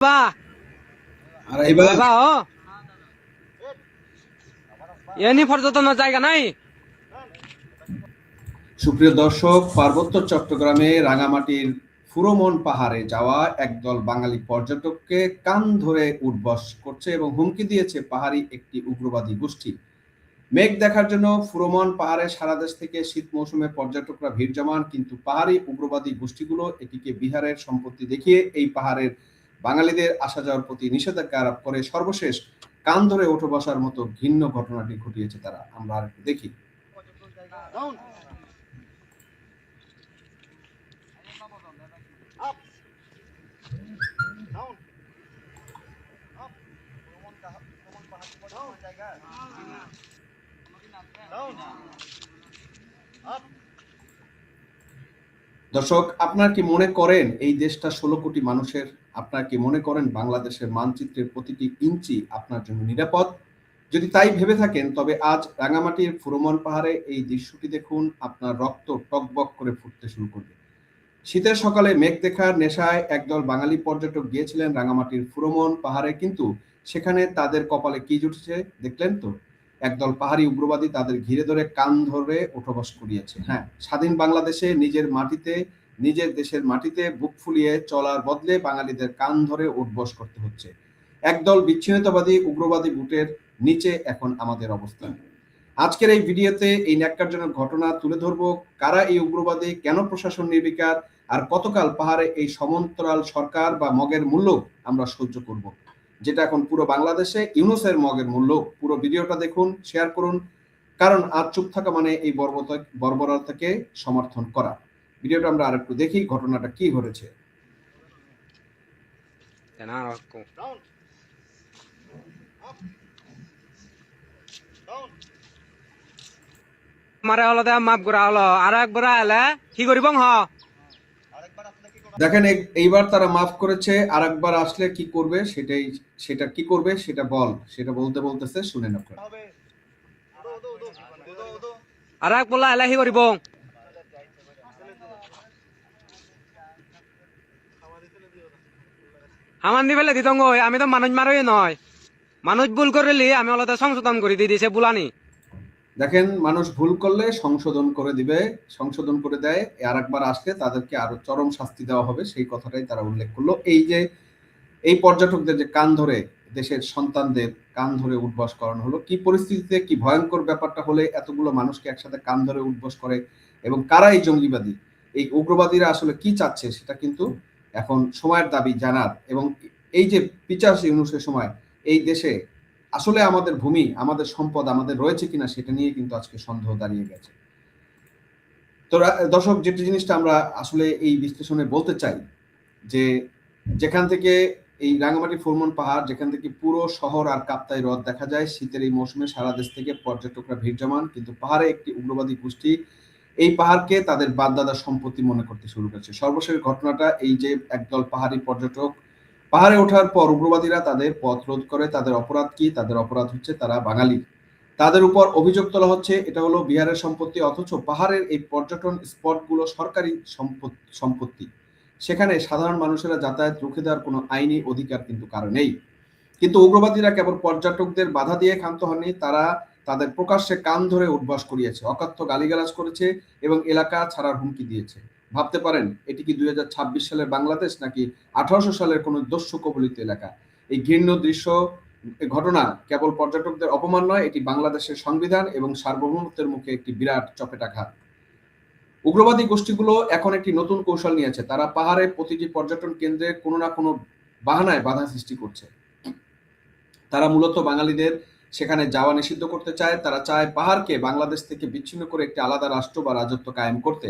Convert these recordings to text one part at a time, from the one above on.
বা আর এইবার? বাবা ও। এনি পর্যটনের জায়গা নাই? সুপ্রিয় দর্শক পার্বত্য চট্টগ্রামে রাঙামাটির ফুরোমন পাহাড়ে যাওয়া একদল বাঙালি পর্যটককে কান ধরে উঠবস করছে এবং হুমকি দিয়েছে পাহাড়ি একটি উগ্রবাদী গোষ্ঠী। মেঘ দেখার জন্য ফুরোমন পাহাড়ে সারা দেশ থেকে শীত মৌসুমে পর্যটকরা ভিড় জমান কিন্তু পাহাড়ি উগ্রবাদী গোষ্ঠীগুলো এটিকে বিহারের সম্পত্তি দেখিয়ে এই পাহাড়ের বাঙালিদের আসা যাওয়ার প্রতি নিষেধাজ্ঞা আরোপ করে সর্বশেষ কান ধরে উঠে বসার মতো ঘিন্ন ঘটনাটি ঘটিয়েছে তারা। আমরা আর একটু দেখি। দর্শক, আপনার কি মনে করেন এই দেশটা ষোলো কোটি মানুষের আপনার কি মনে করেন বাংলাদেশের মানচিত্রের প্রতিটি ইঞ্চি আপনার জন্য নিরাপদ? যদি তাই ভেবে থাকেন, তবে আজ রাঙামাটির ফুরমন পাহাড়ে এই দৃশ্যটি দেখুন, আপনার রক্ত টকবক করে ফুটতে শুরু করবে। শীতের সকালে মেঘ দেখার নেশায় একদল বাঙালি পর্যটক গিয়েছিলেন রাঙামাটির ফুরমন পাহাড়ে, কিন্তু সেখানে তাদের কপালে কি জুটেছে দেখলেন তো? একদল পাহাড়ি উগ্রবাদী তাদের ঘিরে ধরে কান ধরে ওঠবস করিয়েছে। হ্যাঁ স্বাধীন বাংলাদেশে নিজের মাটিতে নিজের দেশের মাটিতে বুক ফুলিয়ে চলার বদলে বাঙালিদের কান ধরে উঠবস করতে হচ্ছে। একদল বিচ্ছিন্নতাবাদী উগ্রবাদী বুটের নিচে এখন আমাদের অবস্থান। আজকের এই ভিডিওতে এই ন্যাক্কারজনক ঘটনা তুলে ধরবো, কারা এই উগ্রবাদী, কেন প্রশাসন নির্বিকার, আর কতকাল পাহাড়ে এই সমান্তরাল সরকার বা মগের মূল্য আমরা সহ্য করব। যেটা এখন পুরো বাংলাদেশে ইউনুসের মগের মূল্য। পুরো ভিডিওটা দেখুন, শেয়ার করুন, কারণ আর চুপ থাকা মানে এই বর্বরতা বর্বরতাকে সমর্থন করা। ভিডিওটা আমরা আরেকটু দেখি ঘটনাটা কি ঘটেছে। কেনা হলো দে মাপ করা হলো। আর একবার এলে কি করিব হ? দেখেন এই- এইবার তারা মাফ করেছে আর একবার আসলে কি করবে সেটাই সেটা কি করবে সেটা বল। সেটা বলতে বলতেছে শুনেন আপনারা আর এক বললা এলে কি করিব? আমার দি ফেলে দিতঙ্গ আমি তো মানুষ মারই নয় মানুষ ভুল করলি আমি হলো সংশোধন করে দিয়ে দিছে বুলানি। দেখেন, মানুষ ভুল করলে সংশোধন করে দিবে, সংশোধন করে দেয় আর একবার আসলে তাদেরকে আরও চরম শাস্তি দেওয়া হবে, সেই কথাটাই তারা উল্লেখ করল। এই যে, এই পর্যটকদের যে কান ধরে, দেশের সন্তানদের কান ধরে উঠবস করানো হলো, কি পরিস্থিতিতে, কি ভয়ঙ্কর ব্যাপারটা হলে এতগুলো মানুষকে একসাথে কান ধরে উঠবস করে, এবং কারা এই জঙ্গিবাদী? এই উগ্রবাদীরা আসলে কি চাচ্ছে, সেটা কিন্তু এখন সময়ের দাবি জানার এবং এই যে পিচাস ইউনুসের সময় এই দেশে আসলে আমাদের ভূমি, আমাদের সম্পদ আমাদের রয়েছে কিনা সেটা নিয়ে কিন্তু আজকে সন্দেহ দাঁড়িয়ে গেছে। তো দর্শক, যেটি জিনিসটা আমরা আসলে এই বিশ্লেষণে বলতে চাই যে যেখান থেকে এই রাঙামাটি ফুরমন পাহাড়, যেখান থেকে পুরো শহর আর কাপ্তাই হ্রদ দেখা যায়, শীতের এই মৌসুমে সারা দেশ থেকে পর্যটকরা ভিড় জমান, কিন্তু পাহাড়ে একটি উগ্রবাদী গোষ্ঠী এই পাহাড়কে তাদের বাদদাদার সম্পত্তি মনে করতে শুরু করেছে। সর্বশেষ ঘটনাটা এই যে একদল পাহাড়ি পর্যটক, পাহাড়ে ওঠার পর উগ্রবাদীরা তাদের পথ রোধ করে, তাদের অপরাধ কি? তাদের অপরাধ হচ্ছে তারা বাঙালি। তাদের উপর অভিযোগ তোলা হচ্ছে, এটা হলো বিহারের সম্পত্তি, অথচ পাহাড়ের এই পর্যটন স্পটগুলো সরকারি সম্পত্তি। সেখানে সাধারণ মানুষেরা যাতায়াত রুখে দেওয়ার কোনো আইনি অধিকার কিন্তু কারও নেই। কিন্তু উগ্রবাদীরা কেবল পর্যটকদের বাধা দিয়ে ক্ষান্ত হননি, তারা তাদের প্রকাশ্যে কান ধরে উদ্বাস করিয়েছে। অকথ্য গালিগালাজ করেছে এবং এলাকা ছাড়ার হুমকি দিয়েছে। ভাবতে পারেন, এটি কি দুই সালের বাংলাদেশ নাকি আঠারোশো সালের কোনো দস্যু কবলিত এলাকা? এই ঘৃণ্য দৃশ্য ঘটনা কেবল পর্যটকদের অপমান নয়, এটি বাংলাদেশের সংবিধান এবং সার্বভৌমত্বের মুখে একটি বিরাট চপেটাঘাত। উগ্রবাদী গোষ্ঠীগুলো এখন একটি নতুন কৌশল নিয়েছে। তারা পাহাড়ে প্রতিটি পর্যটন কেন্দ্রে কোনো না কোনো বাহানায় বাধা সৃষ্টি করছে। তারা মূলত বাঙালিদের সেখানে যাওয়া নিষিদ্ধ করতে চায়, তারা চায় পাহাড়কে বাংলাদেশ থেকে বিচ্ছিন্ন করে একটি আলাদা রাষ্ট্র বা রাজত্ব কায়েম করতে।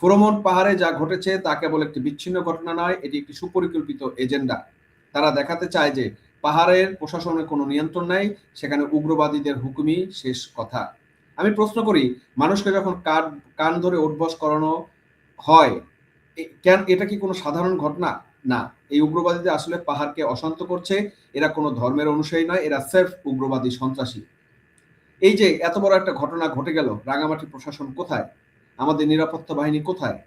ফুরমন পাহাড়ে যা ঘটেছে তা কেবল একটি বিচ্ছিন্ন ঘটনা নয়, এটি একটি সুপরিকল্পিত এজেন্ডা। তারা দেখাতে চায় যে পাহাড়ের প্রশাসনের কোনো নিয়ন্ত্রণ নাই, সেখানে উগ্রবাদীদের হুকুমই শেষ কথা। আমি প্রশ্ন করি, মানুষকে যখন কান কান ধরে উঠবস করানো হয় কেন, এটা কি কোনো সাধারণ ঘটনা? না, এই উগ্রবাদীদের আসলে পাহাড়কে অশান্ত করছে, এরা কোনো ধর্মের অনুসারী নয়, এরা সেলফ উগ্রবাদী সন্ত্রাসী। এই যে এত বড় একটা ঘটনা ঘটে গেল, রাঙামাটি প্রশাসন কোথায়? আমাদের নিরাপত্তা বাহিনী কোথায়?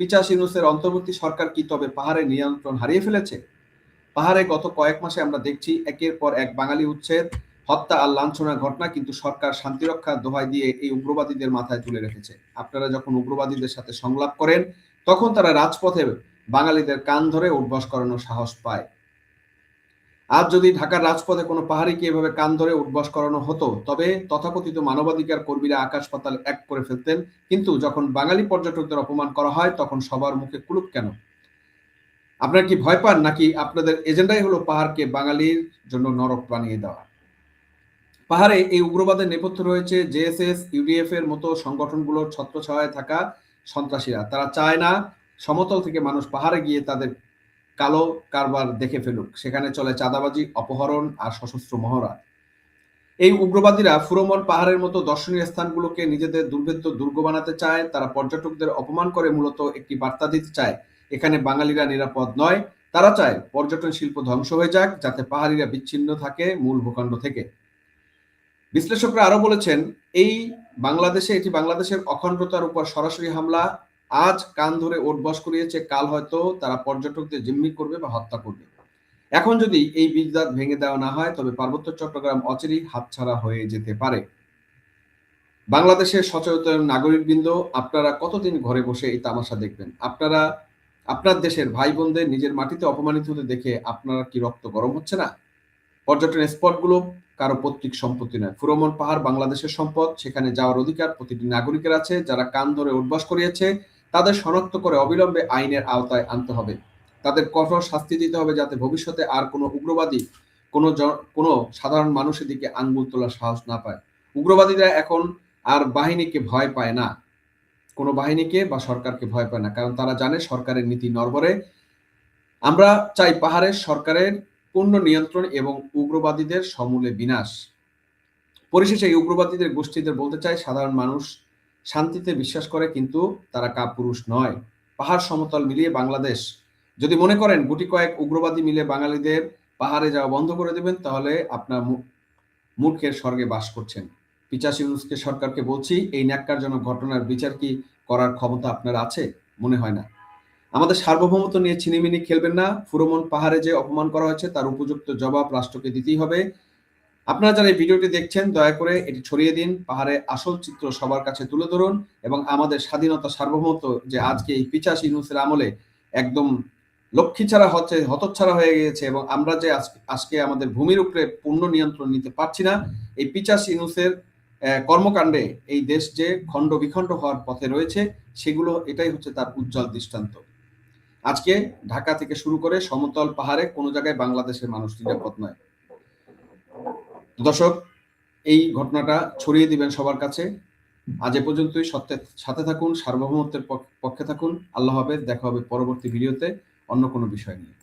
পিচাস ইউনুসের অন্তর্বর্তী সরকার কি তবে পাহাড়ে নিয়ন্ত্রণ হারিয়ে ফেলেছে? পাহাড়ে গত কয়েক মাসে আমরা দেখছি একের পর এক বাঙালি উচ্ছেদ, হত্যা আর লাঞ্ছনার ঘটনা কিন্তু সরকার শান্তিরক্ষার দোহাই দিয়ে এই উগ্রবাদীদের মাথায় তুলে রেখেছে। আপনারা যখন উগ্রবাদীদের সাথে সংলাপ করেন, তখন তারা রাজপথে বাঙালিদের কান ধরে উঠবস করানোর সাহস পায়। আজ যদি ঢাকার রাজপথে কোনো পাহাড়িকে এভাবে কান ধরে উঠবস করানো হতো, তবে তথাকথিত মানবাধিকার কর্মীরা আকাশ পাতাল এক করে ফেলতেন। কিন্তু যখন বাঙালি পর্যটকদের অপমান করা হয়, তখন সবার মুখে কুলুপ কেন? আপনার কি ভয় পান? নাকি আপনাদের এজেন্ডাই হলো পাহাড়কে বাঙালির জন্য নরক বানিয়ে দেওয়া? পাহাড়ে এই উগ্রবাদের নেপথ্য রয়েছে জেএসএস ইউডিএফ এর মতো সংগঠনগুলোর ছত্রছায়ায় থাকা সন্ত্রাসীরা। তারা চায় না সমতল থেকে মানুষ পাহাড়ে গিয়ে তাদের কালো কারবার দেখে ফেলুক। সেখানে চলে চাঁদাবাজি, অপহরণ আর সশস্ত্র মহড়া। এই উগ্রবাদীরা ফুরমল পাহাড়ের মতো দর্শনীয় স্থানগুলোকে নিজেদের দুর্ভেদ্য দুর্গ বানাতে চায়। তারা পর্যটকদের অপমান করে মূলত একটি বার্তা দিতে চায়, এখানে বাঙালিরা নিরাপদ নয়। তারা চায় পর্যটন শিল্প ধ্বংস হয়ে যাক, যাতে পাহাড়িরা বিচ্ছিন্ন থাকে মূল ভূখণ্ড থেকে। বিশ্লেষকরা আরও বলেছেন, এই বাংলাদেশে, এটি বাংলাদেশের অখণ্ডতার উপর সরাসরি হামলা আজ কান ধরে ওটবস করিয়েছে, কাল হয়তো তারা পর্যটকদের জিম্মি করবে বা হত্যা করবে। এখন যদি এই বীজদাত ভেঙে দেওয়া না হয়, তবে পার্বত্য চট্টগ্রাম অচিরেই হাতছাড়া হয়ে যেতে পারে। বাংলাদেশের সচেতন নাগরিকবৃন্দ, আপনারা কতদিন ঘরে বসে এই তামাশা দেখবেন? আপনারা, আপনার দেশের ভাই বোনদের নিজের মাটিতে অপমানিত হতে দেখে আপনারা কি রক্ত গরম হচ্ছে না? পর্যটন স্পটগুলো কারও পৈতৃক সম্পত্তি নয়। ফুরমন পাহাড় বাংলাদেশের সম্পদ, সেখানে যাওয়ার অধিকার প্রতিটি নাগরিকের আছে, যারা কান ধরে উদ্বাস করিয়েছে তাদের শনাক্ত করে অবিলম্বে আইনের আওতায় আনতে হবে। তাদের কঠোর শাস্তি দিতে হবে যাতে ভবিষ্যতে আর কোনো উগ্রবাদী কোনো কোনো সাধারণ মানুষের দিকে আঙ্গুল তোলার সাহস না পায়। উগ্রবাদীরা এখন আর বাহিনীকে ভয় পায় না। কোনো বাহিনীকে বা সরকারকে ভয় পায় না, কারণ তারা জানে সরকারের নীতি নরবরে আমরা চাই পাহাড়ের সরকারের পূর্ণ নিয়ন্ত্রণ এবং উগ্রবাদীদের সমূলে বিনাশ। পরিশেষে এই উগ্রবাদীদের গোষ্ঠীদের বলতে চাই, সাধারণ মানুষ শান্তিতে বিশ্বাস করে কিন্তু তারা কাপুরুষ নয়। পাহাড় সমতল মিলিয়ে বাংলাদেশ। যদি মনে করেন গুটি কয়েক উগ্রবাদী মিলে বাঙালিদের পাহাড়ে যাওয়া বন্ধ করে দেবেন, তাহলে আপনার মূর্খের স্বর্গে বাস করছেন। পিচাস ইউনুসকে সরকারকে বলছি, এই ন্যাক্কারজনক ঘটনার বিচার কি করার ক্ষমতা আপনার আছে? মনে হয় না। আমাদের সার্বভৌমত্ব নিয়ে ছিনিমিনি খেলবেন না। ফুরমন পাহাড়ে যে অপমান করা হয়েছে, তার উপযুক্ত জবাব রাষ্ট্রকে দিতেই হবে। আপনারা যারা এই ভিডিওটি দেখছেন দয়া করে এটি ছড়িয়ে দিন। পাহাড়ে আসল চিত্র সবার কাছে তুলে ধরুন এবং আমাদের স্বাধীনতা সার্বভৌমত্ব যে আজকে এই পিচাস ইউনুসের আমলে একদম লক্ষ্মী ছাড়া হচ্ছে হতচ্ছাড়া হয়ে গিয়েছে এবং আমরা যে আজকে- আমাদের ভূমির উপরে পূর্ণ নিয়ন্ত্রণ নিতে পারছি না এই পিচাস ইউনুসের আহ, কর্মকাণ্ডে এই দেশ যে খণ্ড বিখণ্ড হওয়ার পথে রয়েছে সেগুলো এটাই হচ্ছে তার উজ্জ্বল দৃষ্টান্ত। আজকে ঢাকা থেকে শুরু করে সমতল পাহাড়ে কোনো জায়গায় বাংলাদেশের মানুষ নিরাপদ নয়। দর্শক, এই ঘটনাটা ছড়িয়ে দিবেন সবার কাছে। আজ এ পর্যন্তই। সত্যের সাথে থাকুন, সার্বভৌমত্বের পক- পক্ষে থাকুন। আল্লাহ হাফেজ। দেখা হবে পরবর্তী ভিডিওতে অন্য কোনো বিষয় নিয়ে।